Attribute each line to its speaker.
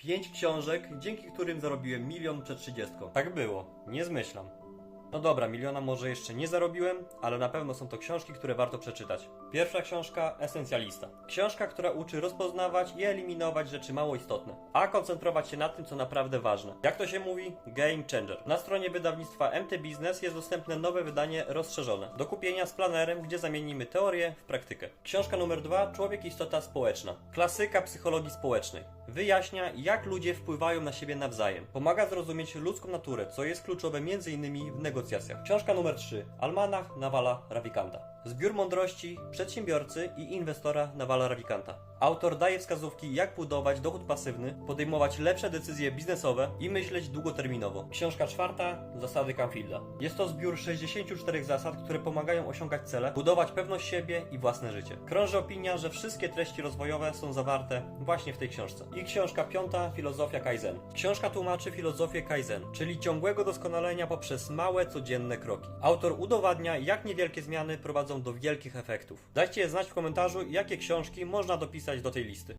Speaker 1: Pięć książek, dzięki którym zarobiłem milion przed 30. Tak było, nie zmyślam. No dobra, miliona może jeszcze nie zarobiłem, ale na pewno są to książki, które warto przeczytać. Pierwsza książka Esencjalista. Książka, która uczy rozpoznawać i eliminować rzeczy mało istotne, a koncentrować się na tym, co naprawdę ważne. Jak to się mówi? Game changer. Na stronie wydawnictwa MT Business jest dostępne nowe wydanie rozszerzone. Do kupienia z planerem, gdzie zamienimy teorię w praktykę. Książka numer dwa Człowiek istota społeczna. Klasyka psychologii społecznej. Wyjaśnia, jak ludzie wpływają na siebie nawzajem. Pomaga zrozumieć ludzką naturę, co jest kluczowe m.in. w negocjacjach. Książka numer 3. Almanach Nawala Ravikanta. Zbiór mądrości przedsiębiorcy i inwestora Nawala Ravikanta. Autor daje wskazówki, jak budować dochód pasywny, podejmować lepsze decyzje biznesowe i myśleć długoterminowo. Książka czwarta. Zasady Canfielda. Jest to zbiór 64 zasad, które pomagają osiągać cele, budować pewność siebie i własne życie. Krąży opinia, że wszystkie treści rozwojowe są zawarte właśnie w tej książce. I książka piąta, Filozofia Kaizen. Książka tłumaczy filozofię Kaizen, czyli ciągłego doskonalenia poprzez małe, codzienne kroki. Autor udowadnia, jak niewielkie zmiany prowadzą do wielkich efektów. Dajcie znać w komentarzu, jakie książki można dopisać do tej listy.